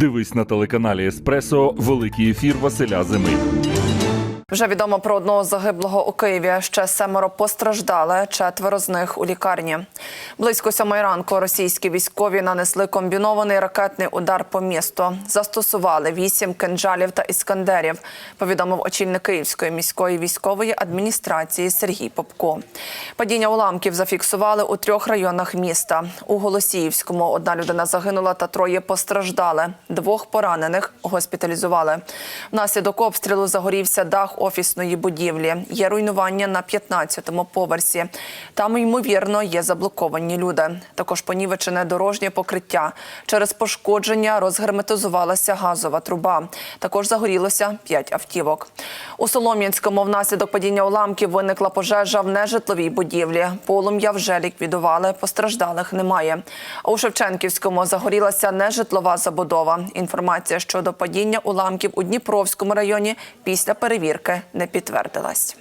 Дивись на телеканалі Еспресо Великий ефір Василя Зими. Вже відомо про одного загиблого у Києві. Ще семеро постраждали, четверо з них у лікарні. Близько сьомої ранку російські військові нанесли комбінований ракетний удар по місту. Застосували вісім кинджалів та іскандерів. Повідомив очільник Київської міської військової адміністрації Сергій Попко. Падіння уламків зафіксували у трьох районах міста. У Голосіївському одна людина загинула та троє постраждали. Двох поранених госпіталізували. Внаслідок обстрілу загорівся дах офісної будівлі. Є руйнування на 15-му поверсі. Там, ймовірно, є заблоковані люди. Також понівечене дорожнє покриття. Через пошкодження розгерметизувалася газова труба. Також загорілося 5 автівок. У Солом'янському внаслідок падіння уламків виникла пожежа в нежитловій будівлі. Полум'я вже ліквідували, постраждалих немає. А у Шевченківському загорілася нежитлова забудова. Інформація щодо падіння уламків у Дніпровському районі після перевірки не підтвердилась.